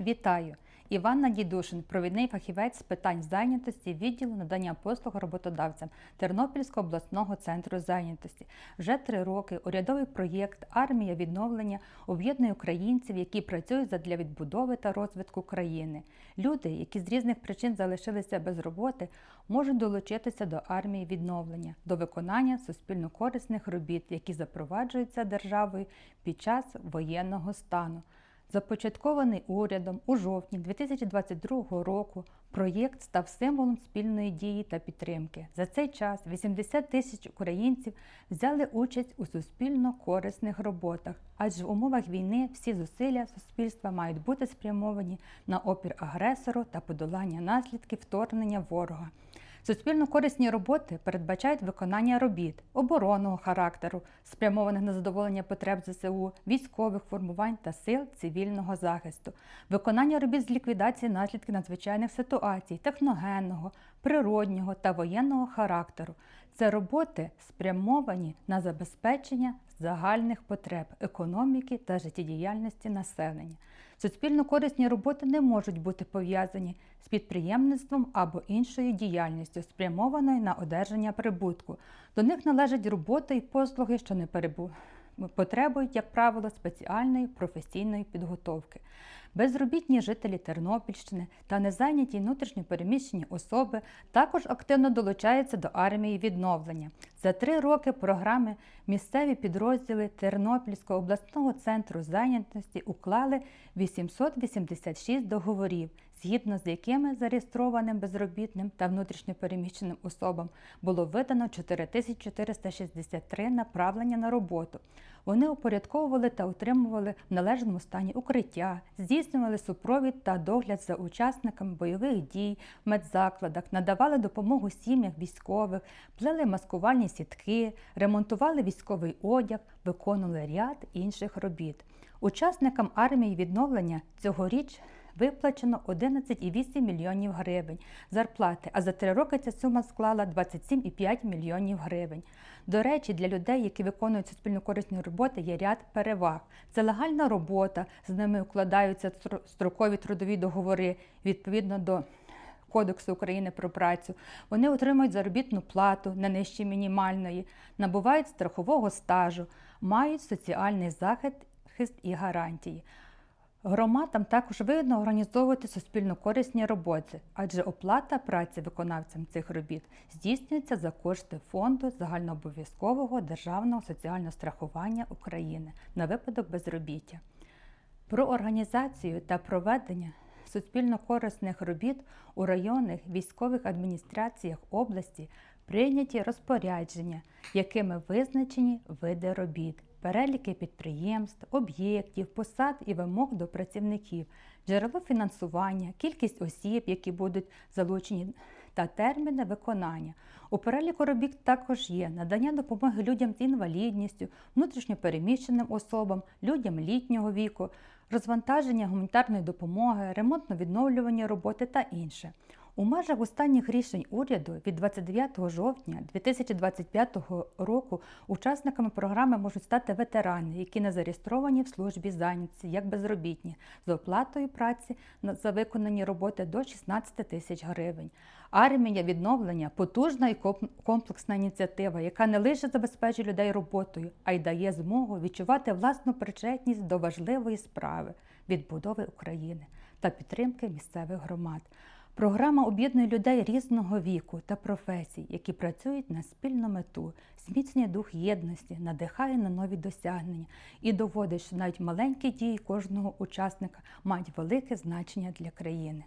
Вітаю! Іванна Дідушин, провідний фахівець з питань зайнятості відділу надання послуг роботодавцям Тернопільського обласного центру зайнятості. Вже три роки урядовий проєкт Армія відновлення об'єднує українців, які працюють задля відбудови та розвитку країни. Люди, які з різних причин залишилися без роботи, можуть долучитися до армії відновлення, до виконання суспільно корисних робіт, які запроваджуються державою під час воєнного стану. Започаткований урядом у жовтні 2022 року, проєкт став символом спільної дії та підтримки. За цей час 80 тисяч українців взяли участь у суспільно корисних роботах, адже в умовах війни всі зусилля суспільства мають бути спрямовані на опір агресору та подолання наслідків вторгнення ворога. Суспільно корисні роботи передбачають виконання робіт оборонного характеру, спрямованих на задоволення потреб ЗСУ, військових формувань та сил цивільного захисту, виконання робіт з ліквідації наслідків надзвичайних ситуацій, техногенного, природнього та воєнного характеру. Це роботи спрямовані на забезпечення загальних потреб економіки та життєдіяльності населення. Суспільно корисні роботи не можуть бути пов'язані з підприємництвом або іншою діяльністю, спрямованою на одержання прибутку. До них належать роботи і послуги, що не перебу... потребують, як правило, спеціальної професійної підготовки. Безробітні жителі Тернопільщини та незайняті внутрішньо переміщені особи також активно долучаються до армії відновлення. За три роки програми місцеві підрозділи Тернопільського обласного центру зайнятості уклали 886 договорів, згідно з якими зареєстрованим безробітним та внутрішньопереміщеним особам було видано 4463 направлення на роботу. Вони упорядковували та утримували в належному стані укриття, здійснювали супровід та догляд за учасниками бойових дій в медзакладах, надавали допомогу сім'ях військових, плели маскувальні сітки, ремонтували військовий одяг, виконували ряд інших робіт. Учасникам армії відновлення цьогоріч виплачено 11,8 мільйонів гривень зарплати, а за три роки ця сума склала 27,5 мільйонів гривень. До речі, для людей, які виконують суспільно корисні роботи, є ряд переваг. Це легальна робота, з ними укладаються строкові трудові договори відповідно до. Кодексу України про працю, вони отримують заробітну плату не нижче мінімальної, набувають страхового стажу, мають соціальний захист і гарантії. Громадам також вигідно організовувати суспільно корисні роботи, адже оплата праці виконавцям цих робіт здійснюється за кошти фонду загальнообов'язкового державного соціального страхування України на випадок безробіття. Про організацію та проведення суспільно корисних робіт у районних військових адміністраціях області прийняті розпорядження, якими визначені види робіт переліки підприємств, об'єктів, посад і вимог до працівників, джерело фінансування, кількість осіб, які будуть залучені, та терміни виконання. У переліку робіт також є надання допомоги людям з інвалідністю, внутрішньопереміщеним особам, людям літнього віку, розвантаження гуманітарної допомоги, ремонтно-відновлювання роботи та інше. У межах останніх рішень уряду від 29 жовтня 2025 року учасниками програми можуть стати ветерани, які не зареєстровані в службі зайнятості як безробітні, з оплатою праці за виконані роботи до 16 тисяч гривень. Армія відновлення потужна і комплексна ініціатива, яка не лише забезпечує людей роботою, а й дає змогу відчувати власну причетність до важливої справи відбудови України та підтримки місцевих громад. Програма об'єднує людей різного віку та професій, які працюють на спільну мету, зміцнює дух єдності, надихає на нові досягнення і доводить, що навіть маленькі дії кожного учасника мають велике значення для країни.